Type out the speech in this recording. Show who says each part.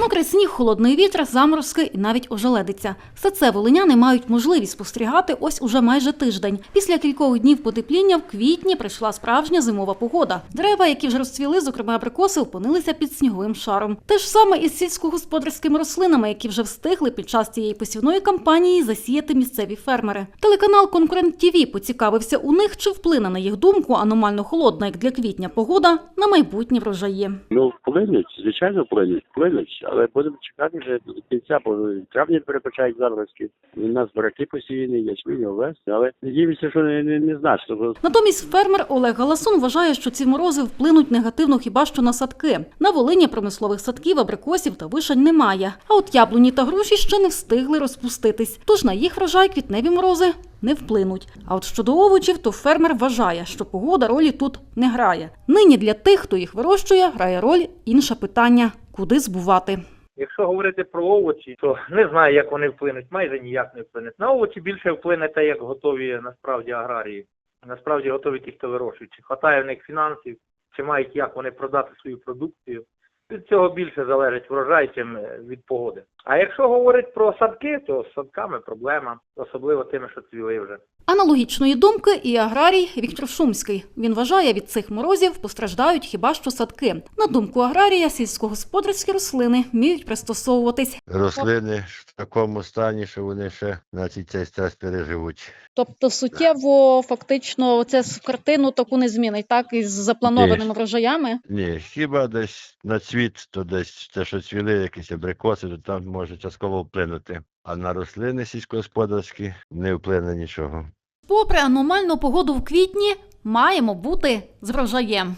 Speaker 1: Мокрий сніг, холодний вітер, заморозки і навіть ожеледиця. Все це волиняни мають можливість спостерігати ось уже майже тиждень. Після кількох днів потепління в квітні прийшла справжня зимова погода. Дерева, які вже розцвіли, зокрема абрикоси, опинилися під сніговим шаром. Те ж саме із сільськогосподарськими рослинами, які вже встигли під час цієї посівної кампанії засіяти місцеві фермери. Телеканал Конкурент ТІВІ поцікавився у них, чи вплине на їх думку аномально холодна, як для квітня погода, на майбутні врожаї.
Speaker 2: Ну, вплинуть, звичайно, вплинуть, вплинуть, але будемо чекати вже кінця, бо травні перепочають заморозки. У нас бараки посіяні, ячмінь, овес, але надіємося, що не, не, не значно,
Speaker 1: Натомість фермер Олег Галасун вважає, що ці морози вплинуть негативно хіба що на садки. На Волині промислових садків, абрикосів та вишень немає. А от яблуні та груші ще не встигли розпуститись. Тож на їх врожай квітневі морози не вплинуть. А от щодо овочів, то фермер вважає, що погода ролі тут не грає. Нині для тих, хто їх вирощує, грає роль інше питання куди збувати.
Speaker 3: Якщо говорити про овочі, то не знаю, як вони вплинуть, майже ніяк не вплинуть. На овочі більше вплине те, як готові насправді аграрії. Насправді готові ті, хто вирощують. Чи хватає в них фінансів, чи мають як вони продати свою продукцію. Від цього більше залежить врожай, чим е, від погоди. А якщо говорити про садки, то з садками проблема, особливо тими, що цвіли вже.
Speaker 1: Аналогічної думки і аграрій Віктор Шумський. Він вважає, від цих морозів постраждають хіба що садки. На думку аграрія, сільськогосподарські рослини вміють пристосовуватись.
Speaker 4: рослини в такому стані, що вони ще значить, цей стрес переживуть.
Speaker 5: Тобто суттєво фактично це картину таку не змінить, так із запланованими врожаями.
Speaker 4: Ні, хіба десь на цвіт, то десь те, що цвіли, якісь абрикоси, то там може частково вплинути. А на рослини сільськогосподарські не вплине нічого.
Speaker 1: Попри аномальну погоду в квітні, маємо бути з врожаєм.